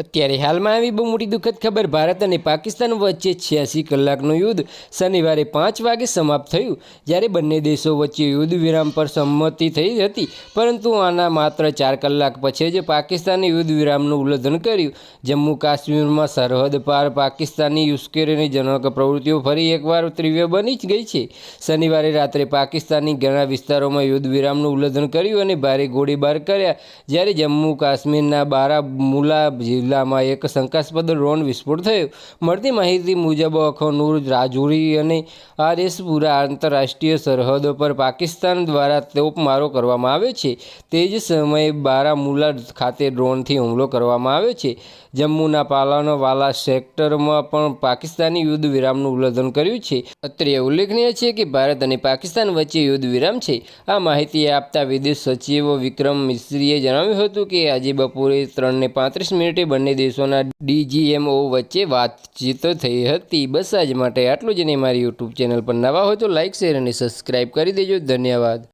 અત્યારે હાલમાં આવી બહુ મોટી દુઃખદ ખબર ભારત અને પાકિસ્તાન વચ્ચે છ્યાસી કલાકનું યુદ્ધ શનિવારે પાંચ વાગે સમાપ્ત થયું. જ્યારે બંને દેશો વચ્ચે યુદ્ધ વિરામ પર સંમતિ થઈ હતી, પરંતુ આના માત્ર ચાર કલાક પછી જ પાકિસ્તાને યુદ્ધ વિરામનું ઉલ્લંઘન કર્યું. જમ્મુ કાશ્મીરમાં સરહદ પાર પાકિસ્તાની ઉશ્કેરણીજનક પ્રવૃત્તિઓ ફરી એકવાર તીવ્ર બની જ ગઈ છે. શનિવારે રાત્રે પાકિસ્તાની ઘણા વિસ્તારોમાં યુદ્ધ વિરામનું ઉલ્લંઘન કર્યું અને ભારે ગોળીબાર કર્યા. જ્યારે જમ્મુ કાશ્મીરના બારામુલા જિલ્લામાં એક શંકાસ્પદ ડ્રોન વિસ્ફોટ થયો. મળતી માહિતી મુજબ, અખનૂર, રાજુરી અને આરએસપુરા આંતરરાષ્ટ્રીય સરહદો પર પાકિસ્તાન દ્વારા તોપમારો કરવામાં આવ્યો છે. તે જ સમયે બારામુલા ખાતે ડ્રોનથી હુમલો કરવામાં આવ્યો છે. જમ્મુના પાલાનવાલા સેક્ટરમાં પણ પાકિસ્તાની યુદ્ધ વિરામનું ઉલ્લંઘન કર્યું છે. અત્રે ઉલ્લેખનીય છે કે ભારત અને પાકિસ્તાન વચ્ચે યુદ્ધ વિરામ છે. આ માહિતી આપતા વિદેશ સચિવ વિક્રમ મિશ્રીએ જણાવ્યું હતું કે, આજે બપોરે ત્રણને પાંત્રીસ મિનિટે બંને દેશોના ડીજીએમઓ વચ્ચે વાતચીત થઈ હતી. બસ આજ માટે આટલું જ નહીં. મારી યુટ્યુબ ચેનલ પર નવા હોય તો લાઇક શેર અને સબસ્ક્રાઇબ કરી દેજો. ધન્યવાદ.